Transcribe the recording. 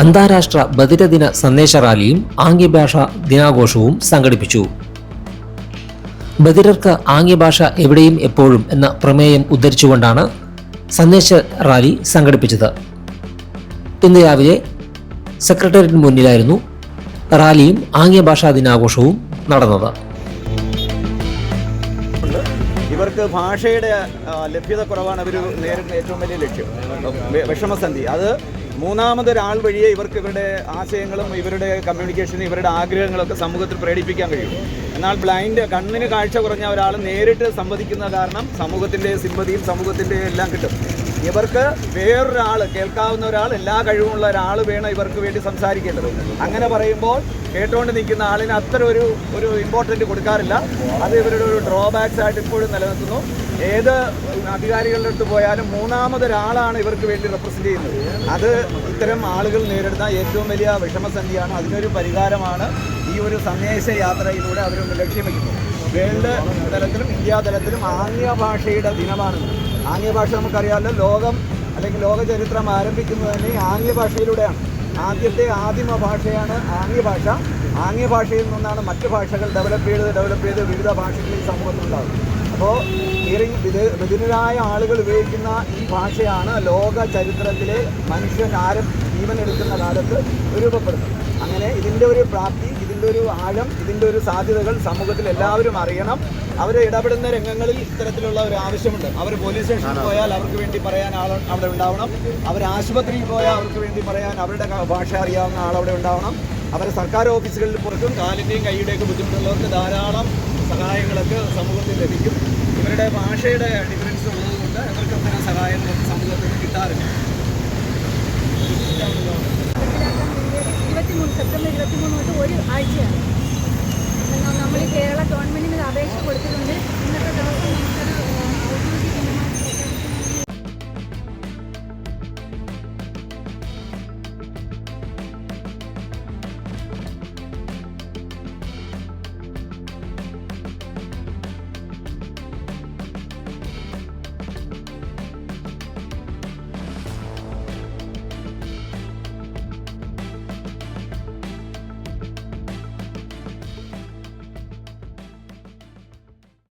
അന്താരാഷ്ട്ര ബധിരദിന സന്ദേശ റാലിയും ആംഗ്യഭാഷ ദിനാഘോഷവും സംഘടിപ്പിച്ചു. ബധിരർക്ക് ആംഗ്യഭാഷ എവിടെയും എപ്പോഴും എന്ന പ്രമേയം ഉദ്ധരിച്ചുകൊണ്ടാണ് സന്ദേശ റാലി സംഘടിപ്പിച്ചത്. ഇന്ന് രാവിലെ സെക്രട്ടേറിയറ്റിന് മുന്നിലായിരുന്നു റാലിയും ആംഗ്യഭാഷാ ദിനാഘോഷവും നടന്നത്. ഇവർക്ക് ഭാഷയുടെ ലഭ്യത കുറവാണ് അവർ നേരിടുന്ന ഏറ്റവും വലിയ ലക്ഷ്യം. വിഷമസന്ധി. അത് മൂന്നാമതൊരാൾ വഴിയെ ഇവർക്ക് ഇവരുടെ ആശയങ്ങളും ഇവരുടെ കമ്മ്യൂണിക്കേഷനും ഇവരുടെ ആഗ്രഹങ്ങളൊക്കെ സമൂഹത്തിൽ പ്രകടിപ്പിക്കാൻ കഴിയും. എന്നാൽ ബ്ലൈൻഡ് കണ്ണിന് കാഴ്ച കുറഞ്ഞ ഒരാൾ നേരിട്ട് സംവദിക്കുന്ന കാരണം സമൂഹത്തിന്റെ സിമ്പതിയും സമൂഹത്തിന്റെ എല്ലാം കിട്ടും. ഇവർക്ക് വേറൊരാൾ കേൾക്കാവുന്ന ഒരാൾ എല്ലാ കഴിവുമുള്ള ഒരാൾ വേണം ഇവർക്ക് വേണ്ടി സംസാരിക്കേണ്ടത്. അങ്ങനെ പറയുമ്പോൾ കേട്ടുകൊണ്ട് നിൽക്കുന്ന ആളിന് അത്ര ഒരു ഒരു ഇമ്പോർട്ടന്റ് കൊടുക്കാറില്ല. അത് ഇവരുടെ ഒരു ഡ്രോബാക്സ് ആയിട്ട് ഇപ്പോഴും നിലനിൽക്കുന്നു. ഏത് അധികാരികളുടെ അടുത്ത് പോയാലും മൂന്നാമതൊരാളാണ് ഇവർക്ക് വേണ്ടി റെപ്രസെന്റ് ചെയ്യുന്നത്. അത് ഇത്തരം ആളുകൾ നേരിടുന്ന ഏറ്റവും വലിയ വിഷമസന്ധിയാണ്. അതിനൊരു പരിഹാരമാണ് ഈ ഒരു സന്ദേശ യാത്രയിലൂടെ അവർ ലക്ഷ്യം വയ്ക്കുന്നത് വേൾഡ് തലത്തിലും ഇന്ത്യ തലത്തിലും ആംഗ്യ ഭാഷയുടെ ദിനമാണ്. ആംഗ്യ ഭാഷ നമുക്കറിയാമല്ലോ ലോകം അല്ലെങ്കിൽ ലോക ചരിത്രം ആരംഭിക്കുന്നത് തന്നെ ആംഗ്യ ഭാഷയിലൂടെയാണ്. ആദ്യത്തെ ആദിമ ഭാഷയാണ് ആംഗ്യ ഭാഷ ആംഗ്യ ഭാഷയിൽ നിന്നാണ് മറ്റ് ഭാഷകൾ ഡെവലപ്പ് ചെയ്ത് ഡെവലപ്പ് ചെയ്ത് വിവിധ ഭാഷകളിൽ സമൂഹത്തിലുണ്ടാകും അപ്പോൾ ഹിയറിംഗ് വിദഗ്ധരായ ആളുകൾ ഉപയോഗിക്കുന്ന ഈ ഭാഷയാണ് ലോക ചരിത്രത്തിലെ മനുഷ്യൻ ആരം ജീവൻ എടുക്കുന്ന കാലത്ത് രൂപപ്പെടുന്നത്. അങ്ങനെ ഇതിന്റെ ഒരു പ്രാപ്തി ഇതിന്റെ ഒരു ആഴം ഇതിന്റെ ഒരു സാധ്യതകൾ സമൂഹത്തിൽ എല്ലാവരും അറിയണം. അവർ ഇടപെടുന്ന രംഗങ്ങളിൽ ഇത്തരത്തിലുള്ള ഒരു ആവശ്യമുണ്ട്. അവർ പോലീസ് സ്റ്റേഷനിൽ പോയാൽ അവർക്ക് വേണ്ടി പറയാൻ ആൾ അവിടെ ഉണ്ടാവണം. അവർ ആശുപത്രിയിൽ പോയാൽ അവർക്ക് വേണ്ടി പറയാൻ അവരുടെ ഭാഷ അറിയാവുന്ന ആൾ അവിടെ ഉണ്ടാവണം. അവർ സർക്കാർ ഓഫീസുകളിൽ പുറത്തും കാലിന്റെയും കൈയുടെയൊക്കെ ബുദ്ധിമുട്ടുള്ളവർക്ക് ധാരാളം സഹായങ്ങളൊക്കെ സമൂഹത്തിൽ ലഭിക്കും. ഇവരുടെ ഭാഷയുടെ ഡിഫറൻസ് ഉള്ളതുകൊണ്ട് ഇവർക്ക് അത്തരം സഹായം സമൂഹത്തിൽ കിട്ടാറില്ല. ഇരുപത്തിമൂന്ന് സെപ്റ്റംബർ ഇരുപത്തിമൂന്ന് തൊട്ട് ഒരു ആഴ്ചയാണ്. നമ്മൾ കേരള ഗവൺമെന്റിന് അപേക്ഷ